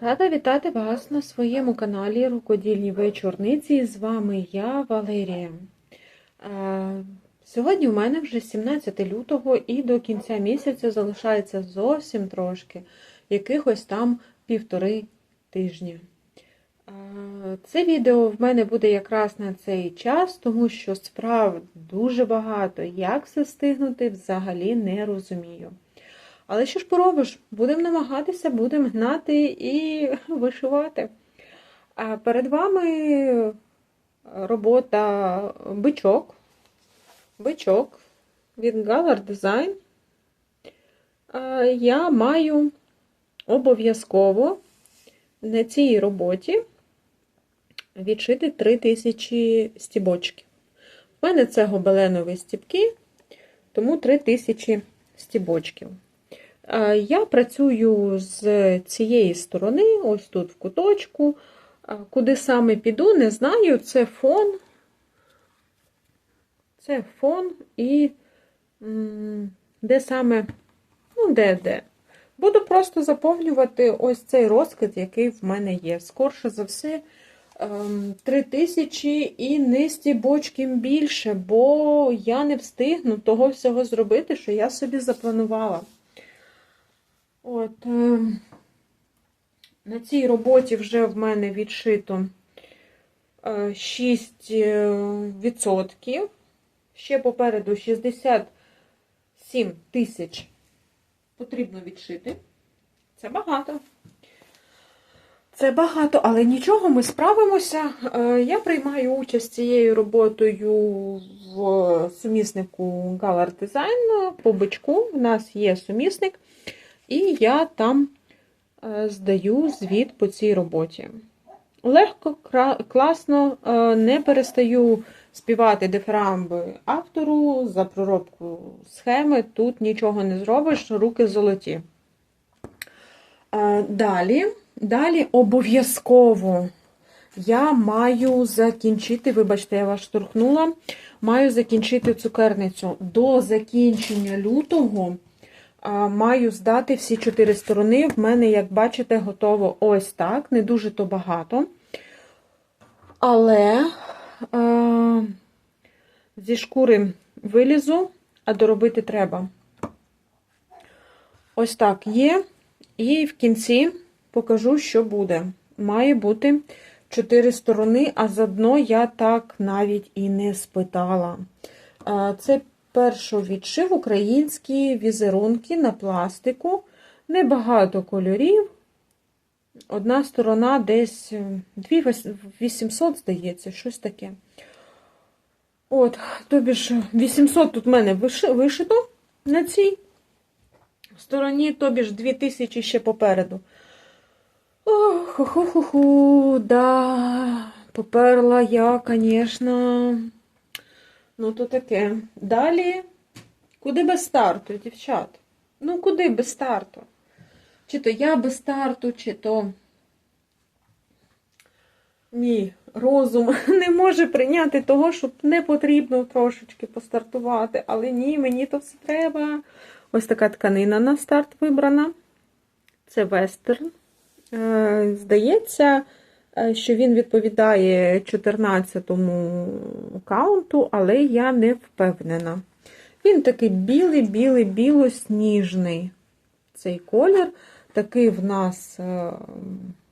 Рада вітати вас на своєму каналі Рукодільні вечорниці. З вами я, Валерія. Сьогодні у мене вже 17 лютого і до кінця місяця залишається зовсім трошки, якихось там півтори тижні. Це відео в мене буде якраз на цей час, тому що справ дуже багато. Як все встигнути, взагалі не розумію. Але що ж поробиш? Будемо намагатися, будемо гнати і вишивати. А перед вами робота бичок. Бичок від Galar Design. Я маю обов'язково на цій роботі відшити 3000 стібочків. У мене це гобеленові стібки, тому 3000 стібочків. Е, Я працюю з цієї сторони, ось тут в куточку. Е, Куди саме піду, не знаю. Це фон. Це фон і де саме, ну, де, де. Буду просто заповнювати ось цей розкид, який в мене є. Скорше за все, ем, 3000 і не стібочків більше, бо я не встигну того всього зробити, що я собі запланувала. От, е, на цій роботі вже в мене відшито е, 6%. Ще попереду 67 тисяч потрібно відшити. Це багато. Це багато, але нічого, ми справимося. Е, Я приймаю участь цією роботою в суміснику Galar Design по бичку. У нас є сумісник. І я там е, здаю звіт по цій роботі. Легко, класно, е, не перестаю співати дифирамби автору за проробку схеми. Тут нічого не зробиш, руки золоті. Е, далі, далі обов'язково я маю закінчити, вибачте, я вас штурхнула, маю закінчити цукерницю до закінчення лютого маю здати всі чотири сторони. В мене, як бачите, готово ось так, не дуже то багато. Але е, зі шкури вилізу, а доробити треба. Ось так є. І в кінці покажу, що буде. Має бути чотири сторони, а заодно я так навіть і не спитала. Це Першу відшив українські візерунки на пластику. Небагато кольорів. Одна сторона десь 2800, здається, щось таке. От, тобі ж 800 тут в мене вишито на цій стороні, тобі ж 2000 ще попереду. Ох, ху-ху-ху, да, поперла я, звісно. Ну, то таке. Далі, куди без старту, дівчат? Ну, куди без старту? Чи то я без старту, чи то мій розум не може прийняти того, щоб не потрібно трошечки постартувати. Але ні, мені то все треба. Ось така тканина на старт вибрана. Це вестерн. Е, здається, що він відповідає 14-му каунту, але я не впевнена. Він такий білий, білий, білосніжний цей колір. Такий в нас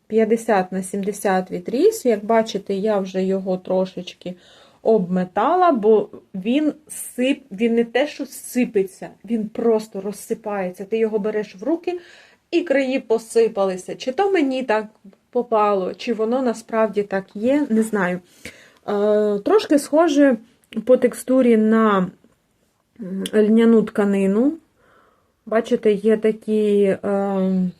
50 е, на 70 відріз. Як бачите, я вже його трошечки обметала, бо він сип, він не те, що сипеться, він просто розсипається. Ти його береш в руки і краї посипалися. Чи то мені так попало, чи воно насправді так є, не знаю. Е, трошки схоже по текстурі на льняну тканину. Бачите, є такі, е,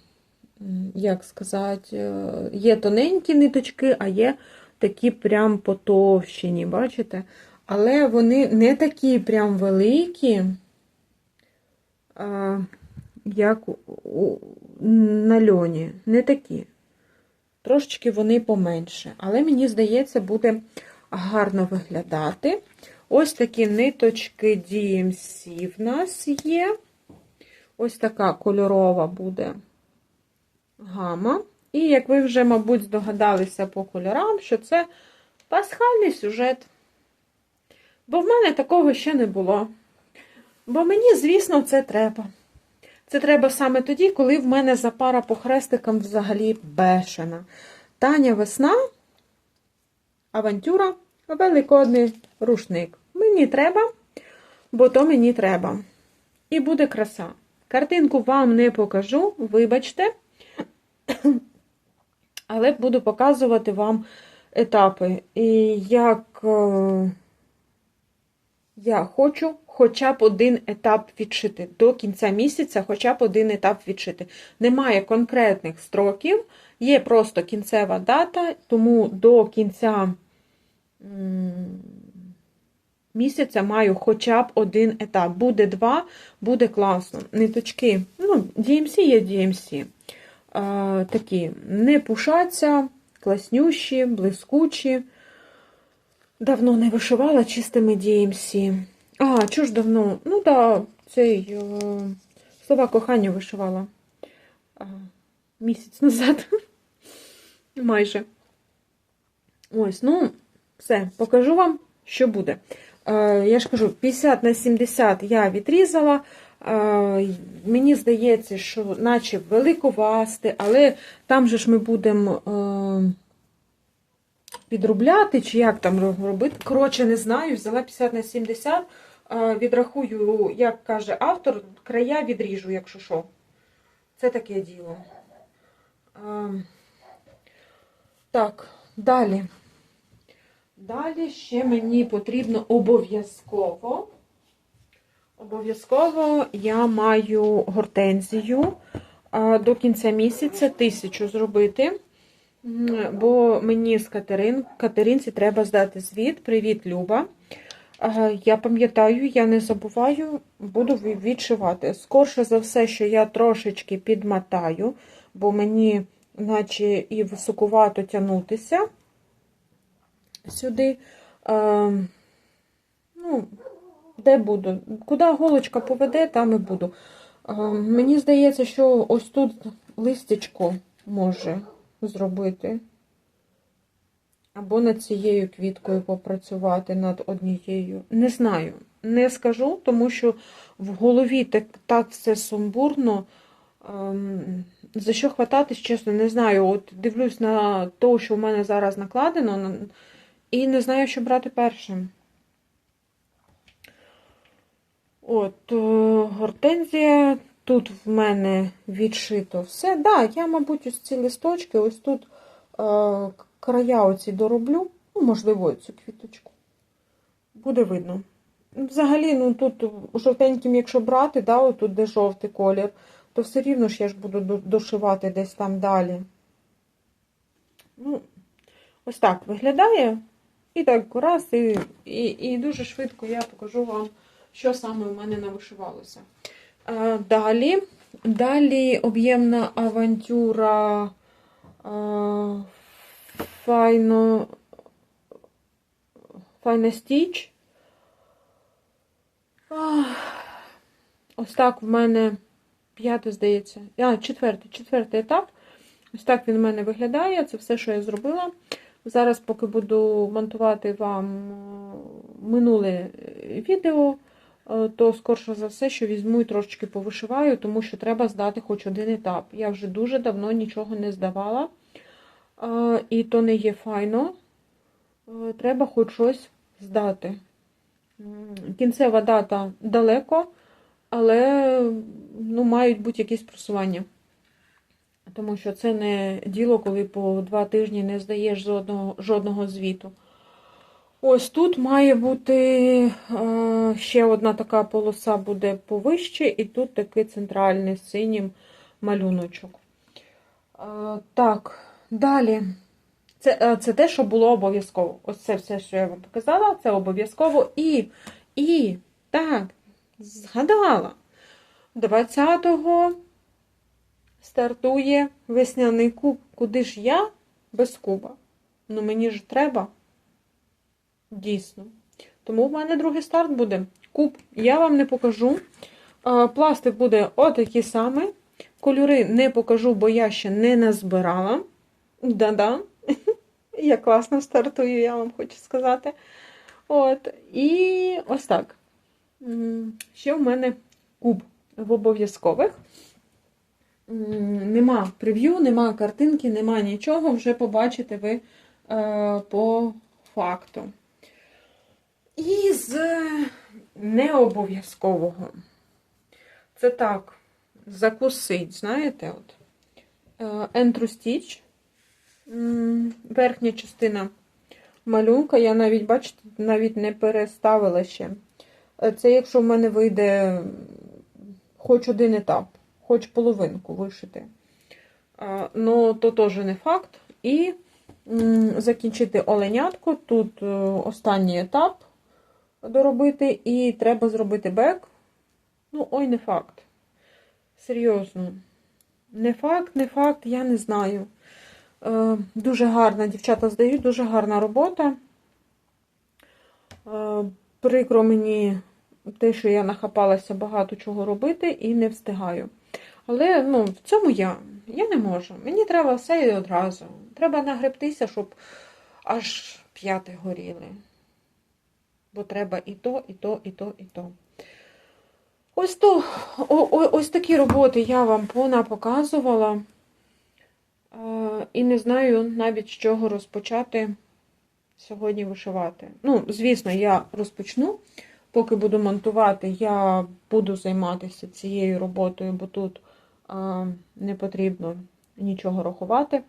як сказати, е, є тоненькі ниточки, а є такі прям потовщені, бачите? Але вони не такі прям великі, як на льоні, не такі. Трошечки вони поменше. Але мені здається, буде гарно виглядати. Ось такі ниточки DMC в нас є. Ось така кольорова буде гама. І як ви вже, мабуть, здогадалися по кольорам, що це пасхальний сюжет. Бо в мене такого ще не було. Бо мені, звісно, це треба. Це треба саме тоді, коли в мене запара по хрестикам взагалі бешена. Таня весна, авантюра, великодний рушник. Мені треба, бо то мені треба. І буде краса. Картинку вам не покажу, вибачте, але буду показувати вам етапи. І як е, я хочу хоча б один етап відшити. До кінця місяця хоча б один етап відшити. Немає конкретних строків, є просто кінцева дата, тому до кінця місяця маю хоча б один етап. Буде два, буде класно. Ниточки, ну, DMC є DMC. А, такі не пушаться, класнющі, блискучі. Давно не вишивала чистими DMC. А, чого ж давно? Ну да, цей е, слова кохання вишивала а, місяць назад. Майже. Ось, ну, все, покажу вам, що буде. Е, я ж кажу, 50 на 70 я відрізала. Е, мені здається, що наче великовасти, але там же ж ми будемо. Е, підробляти, чи як там робити. Коротше, не знаю, взяла 50 на 70, відрахую, як каже автор, края відріжу, якщо що. Це таке діло. Так, далі. Далі ще мені потрібно обов'язково. Обов'язково я маю гортензію до кінця місяця тисячу зробити. Бо мені з Катерин, Катеринці треба здати звіт. Привіт, Люба. Я пам'ятаю, я не забуваю, буду відшивати. Скорше за все, що я трошечки підмотаю, бо мені, наче, і високувато тягнутися сюди. Ну, де буду? Куди голочка поведе, там і буду. Мені здається, що ось тут листячко може зробити. Або над цією квіткою попрацювати над однією. Не знаю, не скажу, тому що в голові так так все сумбурно. Ем, за що хвататись, чесно, не знаю. От дивлюсь на те, що в мене зараз накладено, і не знаю, що брати першим. От, е, гортензія Тут в мене відшито все. Так, да, я, мабуть, ось ці листочки, ось тут е, края оці дороблю, ну, можливо, цю квіточку. Буде видно. Взагалі, ну тут жовтеньким, якщо брати, да, отут де жовтий колір, то все рівно ж я ж буду дошивати десь там далі. Ну, Ось так виглядає. І так раз, і, і, і дуже швидко я покажу вам, що саме в мене навишивалося. Далі далі об'ємна авантюра Файно Файна Стіч. Ось так в мене п'ятий, здається, а, четвертий, четвертий етап. Ось так він в мене виглядає. Це все, що я зробила. Зараз, поки буду монтувати вам минуле відео. Е, то скорше за все, що візьму і трошечки повишиваю, тому що треба здати хоч один етап. Я вже дуже давно нічого не здавала, е, і то не є файно. Треба хоч щось здати. Кінцева дата далеко, але ну, мають бути якісь просування. Тому що це не діло, коли по два тижні не здаєш жодного, жодного звіту. Ось тут має бути ще одна така полоса буде повище, і тут такий центральний синім малюночок. Так, далі. Це е, це те, що було обов'язково. Ось це все, що я вам показала, це обов'язково. І, і, так, згадала, 20-го стартує весняний куб. Куди ж я без куба? Ну, мені ж треба. Дійсно. Тому в мене другий старт буде. Куб я вам не покажу. Пластик буде отакий самий. Кольори не покажу, бо я ще не назбирала. Да-да. Я класно стартую, я вам хочу сказати. От. І ось так. Ще в мене куб в обов'язкових. Нема прев'ю, нема картинки, нема нічого. Вже побачите ви е, по факту. І з необов'язкового. Це так, закусить, знаєте, от. Е, Entry Stitch. Верхня частина малюнка. Я навіть, бачите, навіть не переставила ще. Е, Це якщо в мене вийде хоч один етап, хоч половинку вишити. Ну, то теж не факт. І закінчити оленятку. Тут е, останній етап доробити, і треба зробити бек. Ну, ой, не факт. Серйозно. Не факт, не факт, я не знаю. Е, Дуже гарна, дівчата здають, дуже гарна робота. Е, Прикро мені те, що я нахапалася багато чого робити і не встигаю. Але ну, в цьому я. Я не можу. Мені треба все і одразу. Треба нагребтися, щоб аж п'яти горіли. Бо треба і то, і то, і то, і то. Ось то, о, о, ось такі роботи я вам пона показувала. Е, І не знаю навіть з чого розпочати сьогодні вишивати. Ну, звісно, я розпочну. Поки буду монтувати, я буду займатися цією роботою, бо тут а, не потрібно нічого рахувати.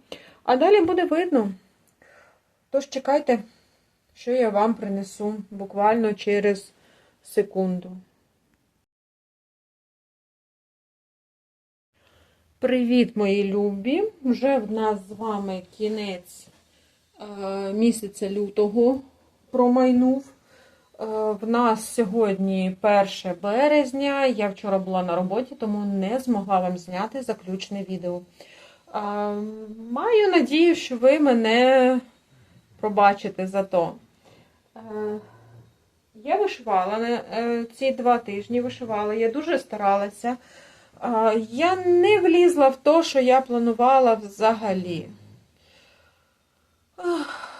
А далі буде видно. Тож чекайте, що я вам принесу буквально через секунду. Привіт, мої любі! Вже в нас з вами кінець е, місяця лютого промайнув. Е, В нас сьогодні 1 березня. Я вчора була на роботі, тому не змогла вам зняти заключне відео. Е, Маю надію, що ви мене пробачите за то. Я вишивала ці два тижні вишивала, я дуже старалася. Я не влізла в те, що я планувала взагалі.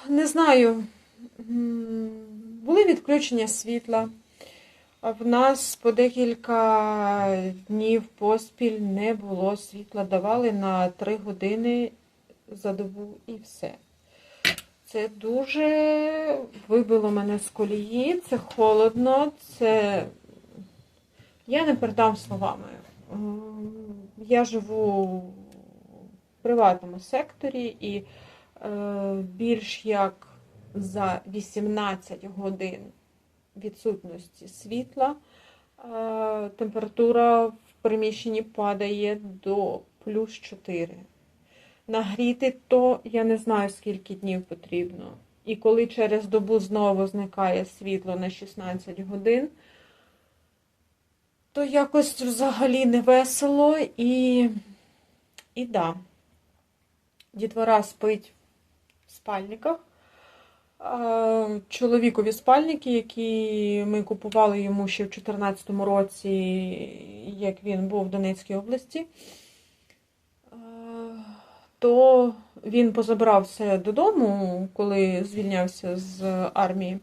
Не знаю. Були відключення світла. В нас по декілька днів поспіль не було світла. Давали на 3 години за добу і все. Це дуже вибило мене з колії, це холодно, це. Я не передам словами. М, Я живу в приватному секторі і е, більш як за 18 годин відсутності світла е, температура в приміщенні падає до плюс 4. Нагріти то я не знаю, скільки днів потрібно. І коли через добу знову зникає світло на 16 годин, то якось взагалі не весело і, і да. Дітвора спить в спальниках. Чоловікові спальники, які ми купували йому ще в 2014 році, як він був в Донецькій області, то він позабрав все додому, коли звільнявся з армії.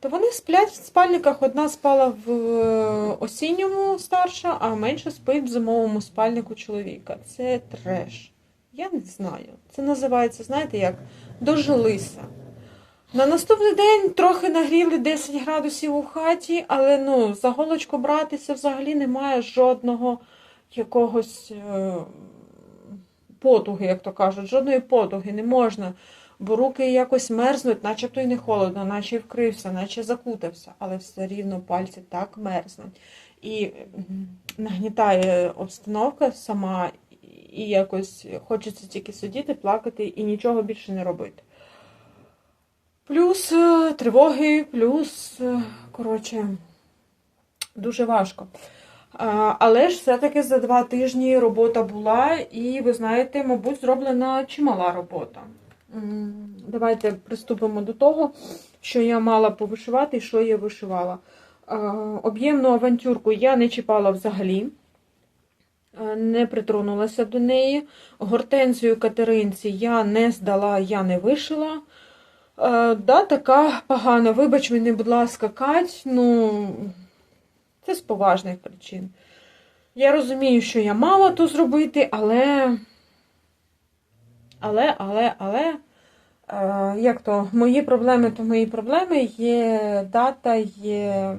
То вони сплять в спальниках. Одна спала в е, осінньому старша, а менша спить в зимовому спальнику чоловіка. Це треш. Я не знаю. Це називається, знаєте як? Дожилися. На наступний день трохи нагріли 10 градусів у хаті, але ну, за голочку братися взагалі немає жодного якогось е, потуги, як то кажуть, жодної потуги не можна. Бо руки якось мерзнуть, начебто й не холодно, наче вкрився, наче закутався, але все рівно пальці так мерзнуть. І нагнітає обстановка сама, і якось хочеться тільки сидіти, плакати і нічого більше не робити. Плюс е, тривоги, плюс, е, коротше, дуже важко. Але ж все-таки за два тижні робота була, і ви знаєте, мабуть, зроблена чимала робота. Давайте приступимо до того, що я мала повишивати і що я вишивала. Об'ємну авантюрку я не чіпала взагалі. Не притронулася до неї. Гортензію Катеринці я не здала, я не вишила. Да, така погана. Вибач мені, будь ласка, Кать, ну це з поважних причин. Я розумію, що я мала то зробити, але. Але, але, але. Е, як то, мої проблеми, то мої проблеми. Є дата, є.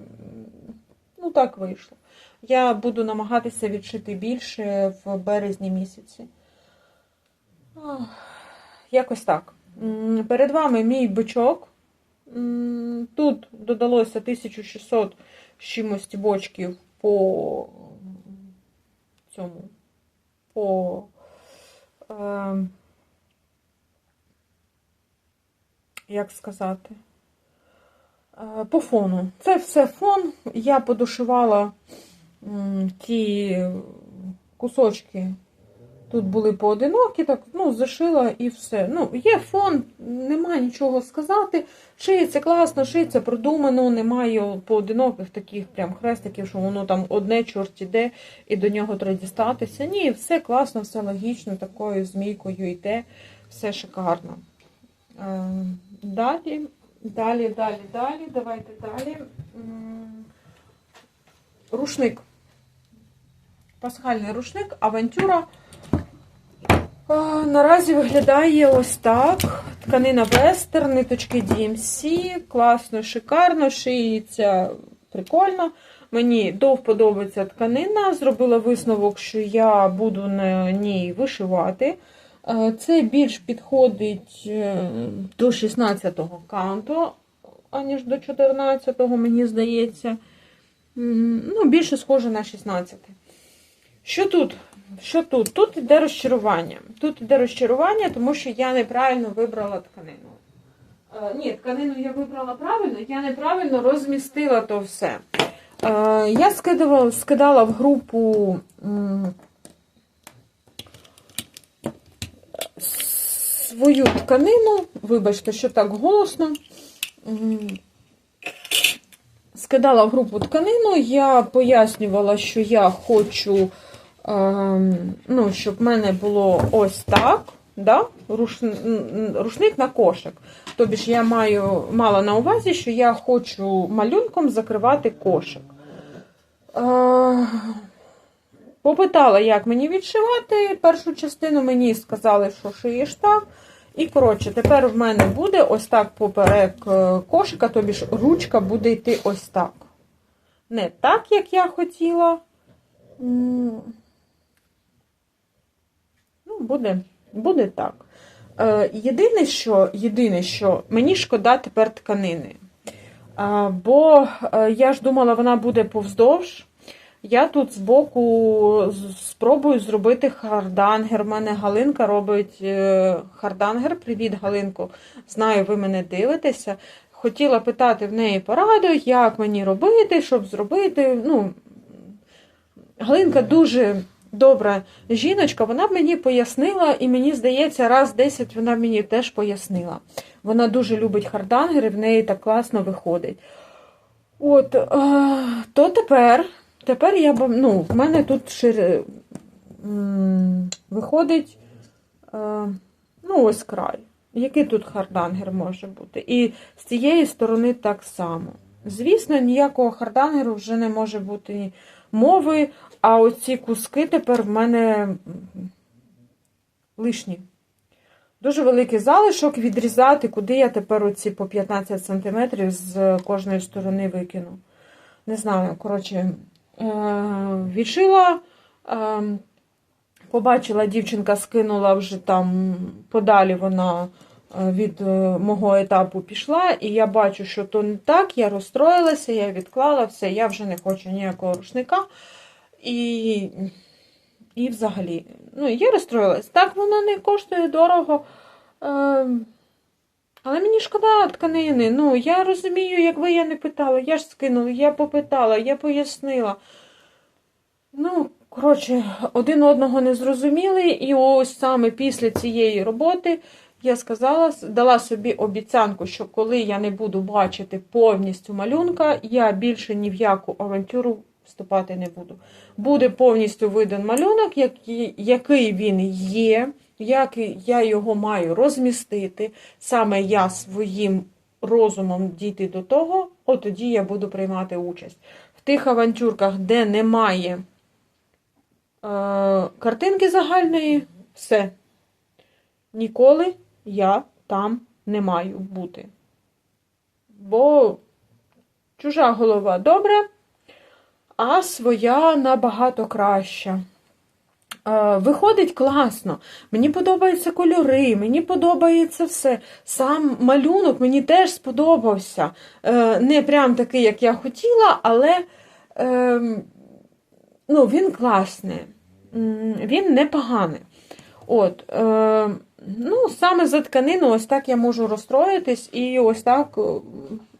Ну, так вийшло. Я буду намагатися відшити більше в березні місяці. Ах, Якось так. Перед вами мій бичок. Тут додалося 1600 з чимось бочків по цьому. По. Е, як сказати? Е, По фону. Це все фон. Я подушувала м, ті кусочки. Тут були поодинокі, так, ну, зашила і все. Ну, є фон, нема нічого сказати. Шиється класно, шиється продумано, немає поодиноких таких прям хрестиків, що воно там одне чорт іде і до нього треба дістатися. Ні, все класно, все логічно, такою змійкою йде, все шикарно. Е, Далі, далі, далі, далі, давайте далі. Рушник. Пасхальний рушник, авантюра. Наразі виглядає ось так. Тканина Вестер, ниточки DMC, класно, шикарно, шиється прикольно. Мені до вподобається тканина. Зробила висновок, що я буду на ній вишивати. Е, Це більш підходить е, до 16-го каунту, аніж до 14-го, мені здається. Ну, більше схоже на 16. Що тут? Що тут? Тут іде розчарування. Тут іде розчарування, тому що я неправильно вибрала тканину. Е, ні, тканину я вибрала правильно, я неправильно розмістила то все. Я скидала в групу свою тканину. Вибачте, що так голосно. Скидала в групу тканину, я пояснювала, що я хочу ем, ну, щоб в мене було ось так, да? Рушник на кошик. Тобі ж я маю, мала на увазі, що я хочу малюнком закривати кошик. Е, попитала, як мені відшивати. Першу частину мені сказали, що шиєш так. І, коротше, тепер в мене буде ось так поперек е, кошика, тобі ж ручка буде йти ось так. Не так, як я хотіла. Ну, буде, буде так. Е, єдине, що, єдине, що мені шкода тепер тканини. Бо е, я ж думала, вона буде повздовж. Я тут збоку спробую зробити хардангер. У мене Галинка робить е, хардангер. Привіт, Галинко. Знаю, ви мене дивитеся. Хотіла питати в неї пораду, як мені робити, щоб зробити. Ну, Галинка дуже добра жіночка, вона мені пояснила, і мені здається, раз 10 вона мені теж пояснила. Вона дуже любить хардангери, в неї так класно виходить. От, е, то тепер, тепер я ну, в мене тут шир, виходить, е, ну, ось край. Який тут хардангер може бути? І з цієї сторони так само. Звісно, ніякого хардангеру вже не може бути мови, а оці куски тепер в мене лишні. Дуже великий залишок відрізати, куди я тепер оці по 15 см з кожної сторони викину. Не знаю, коротше, е, відшила, е, побачила, дівчинка скинула вже там подалі вона е, від е, мого етапу пішла, і я бачу, що то не так, я розстроїлася, я відклала все, я вже не хочу ніякого рушника. І, і взагалі, ну, я розстроїлась. Так, воно не коштує дорого. Е, але мені шкода тканини. Ну, я розумію, якби я не питала, я ж скинула, я попитала, я пояснила. Ну, коротше, один одного не зрозуміли, і ось саме після цієї роботи я сказала, дала собі обіцянку, що коли я не буду бачити повністю малюнка, я більше ні в яку авантюру вступати не буду. Буде повністю видан малюнок, який він є, як я його маю розмістити. Саме я своїм розумом дійти до того, от тоді я буду приймати участь. В тих авантюрках, де немає е, картинки загальної, все. Ніколи я там не маю бути. Бо чужа голова добре, а своя набагато краща. Е, Виходить класно, мені подобаються кольори, мені подобається все. Сам малюнок мені теж сподобався. Е, Не прям такий, як я хотіла, але е, ну, він класний, він непоганий. От, е, ну, саме за тканину, ось так я можу розстроїтись, і ось так,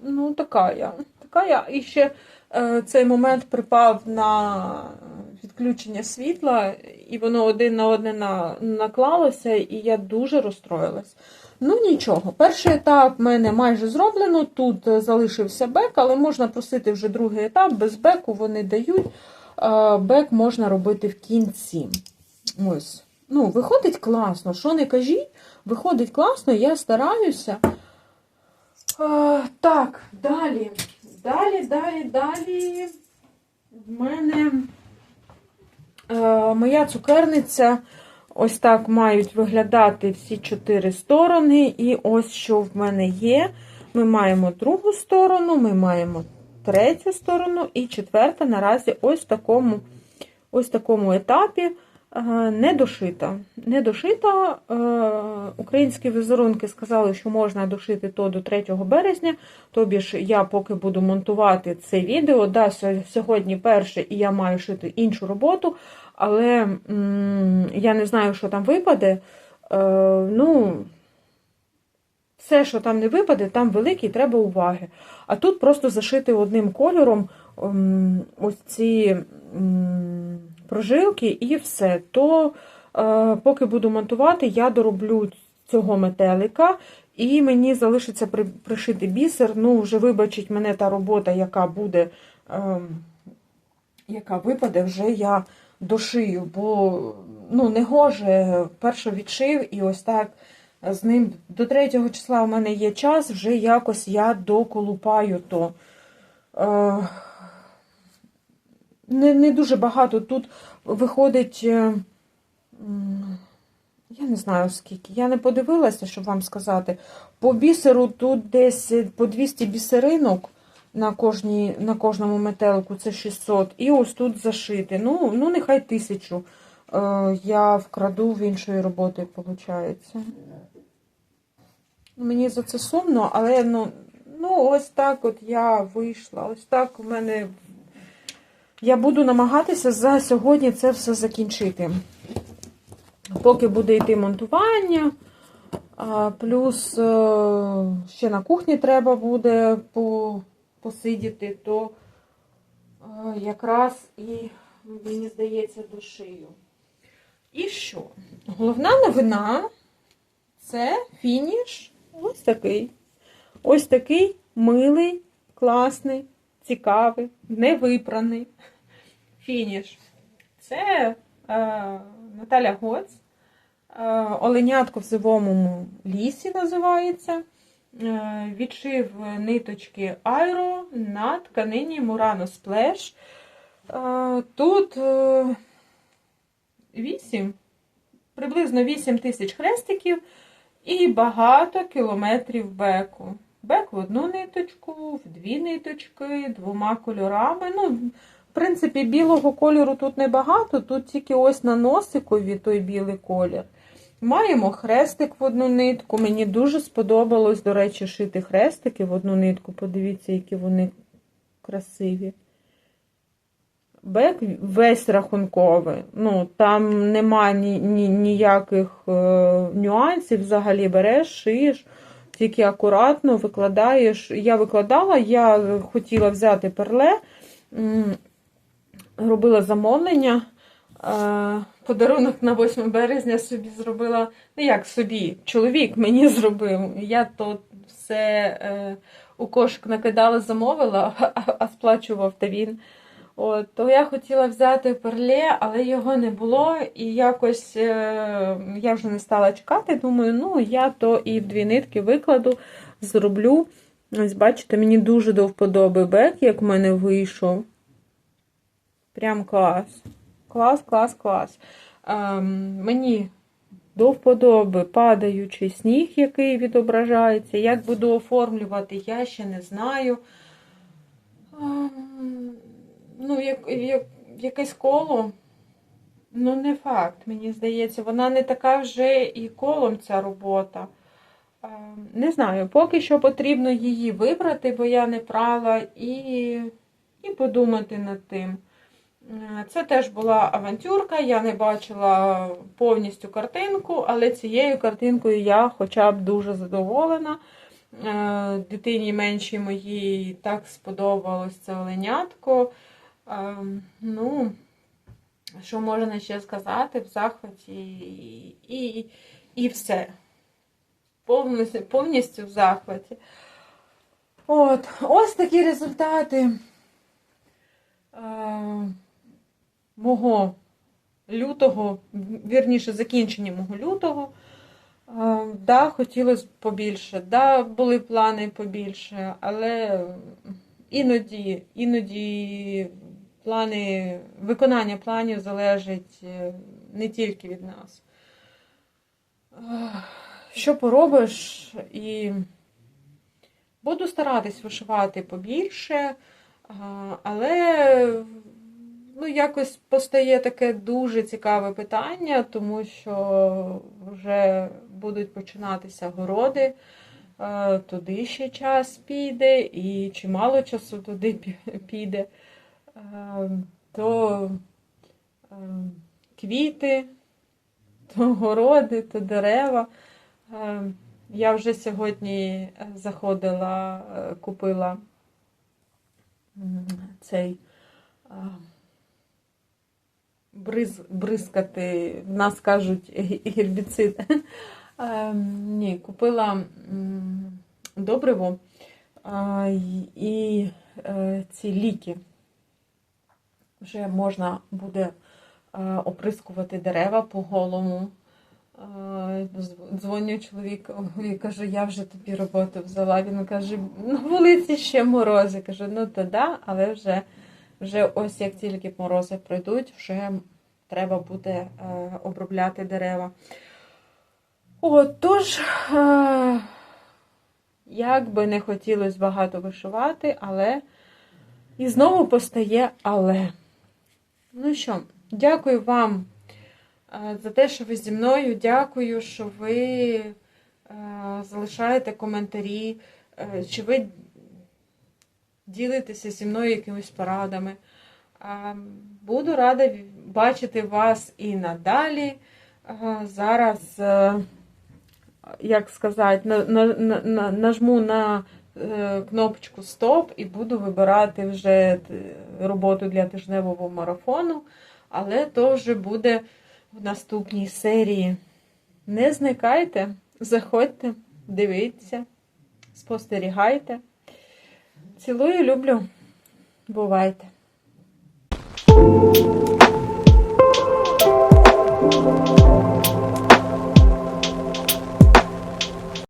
ну, така я. Така я. І ще цей момент припав на відключення світла, і воно один на одне на, наклалося, і я дуже розстроїлась. Ну нічого, перший етап в мене майже зроблено. Тут е, залишився бек, але можна просити вже другий етап. Без беку вони дають. Е, Бек можна робити в кінці. Ось. Ну, виходить класно. Що не кажіть, виходить класно, я стараюся. Е, так, далі. Далі, далі, далі. В мене е, моя цукерниця. Ось так мають виглядати всі чотири сторони. І ось що в мене є. Ми маємо другу сторону, ми маємо третю сторону і четверта наразі ось в такому, ось в такому етапі не дошита. Не дошита. Е, Українські візерунки сказали, що можна дошити то до 3 березня. Тобі ж я поки буду монтувати це відео. Да, сьогодні перше, і я маю шити іншу роботу, але я не знаю, що там випаде. Е, ну, все, що там не випаде, там великий, треба уваги. А тут просто зашити одним кольором ось ці прожилки і все. То, е, поки буду монтувати, я дороблю цього метелика, і мені залишиться при, пришити бісер. Ну, вже вибачить мене та робота, яка буде, е, яка випаде, вже я дошию, бо ну, не гоже, перше відшив і ось так з ним до 3 числа у мене є час, вже якось я доколупаю то. Е, не, не дуже багато. Тут виходить, е, я не знаю скільки, я не подивилася, щоб вам сказати. По бісеру тут десь по 200 бісеринок на, кожній, на кожному метелику, це 600. І ось тут зашити. Ну, ну нехай 1000 е, я вкраду в іншої роботи, виходить. Мені за це сумно, але ну, ну ось так от я вийшла. Ось так у мене. Я буду намагатися за сьогодні це все закінчити. Поки буде йти монтування, плюс е, ще на кухні треба буде посидіти, то е, якраз і, мені здається, дошию. І що? Головна новина це фініш. Ось такий. Ось такий милий, класний, цікавий, невипраний фініш. Це е, Наталя Гоц. Е, Оленятко в зимовому лісі називається. Е, відшив ниточки Айро на тканині Murano Splash. Е, тут е, 8, приблизно 8 тисяч хрестиків. І багато кілометрів беку. Бек в одну ниточку, в дві ниточки, двома кольорами. Ну, в принципі, білого кольору тут небагато, тут тільки ось на носикові той білий колір. Маємо хрестик в одну нитку. Мені дуже сподобалось, до речі, шити хрестики в одну нитку. Подивіться, які вони красиві. Бек весь рахунковий. Ну, Там нема ні, ні, ніяких е, нюансів. Взагалі береш, шиєш, тільки акуратно викладаєш. Я викладала, я хотіла взяти перле, робила замовлення. Е, подарунок на 8 березня собі зробила. Ну, як собі, чоловік мені зробив. Я то все е, у кошик накидала, замовила, а, а сплачував та він. От, то я хотіла взяти перле, але його не було. І якось е, я вже не стала чекати. Думаю, ну я то і в дві нитки викладу, зроблю. Ось, бачите, мені дуже до вподоби бек, як в мене вийшов. Прям клас. Клас, клас, клас. Ем, мені до вподоби падаючий сніг, який відображається. Як буду оформлювати, я ще не знаю. Ем, Ну, як, як, якесь коло. Ну, не факт, мені здається. Вона не така вже і колом ця робота. Ем, Не знаю, поки що потрібно її вибрати, бо я не прала, і, і подумати над тим. Е, Це теж була авантюрка, я не бачила повністю картинку, але цією картинкою я хоча б дуже задоволена. Е, Дитині меншій моїй так сподобалось це оленятко. Ну, що можна ще сказати в захваті і, і, і все. Повністю, повністю в захваті. От, ось такі результати е, мого лютого, вірніше, закінчення мого лютого. Е, да, хотілося побільше, да, були плани побільше, але іноді, іноді плани, виконання планів залежить е, не тільки від нас. Що поробиш, і буду старатись вишивати побільше, але ну, якось постає таке дуже цікаве питання, тому що вже будуть починатися городи, е, туди ще час піде, і чимало часу туди піде. Е, То е, квіти, то городи, то дерева. Е, Я вже сьогодні заходила, купила цей бриз, бризкати, в нас кажуть гербіцид. Ні, купила добриво і ці ліки. Вже можна буде е, оприскувати дерева по голому. Е, Дзвоню чоловіку і кажу, я вже тобі роботу взяла. Він каже, на вулиці ще морози. Кажу, ну то да, але вже, вже ось як тільки морози пройдуть, вже треба буде е, обробляти дерева. От, тож, як би не хотілося багато вишивати, але і знову постає але. Ну що, дякую вам е, за те, що ви зі мною. Дякую, що ви е, залишаєте коментарі, е, чи ви ділитеся зі мною якимись порадами. Буду рада бачити вас і надалі. Зараз, як сказати, на, на, на, на- нажму на кнопочку Стоп і буду вибирати вже роботу для тижневого марафону, але то вже буде в наступній серії. Не зникайте, заходьте, дивіться, спостерігайте. Цілую, люблю. Бувайте!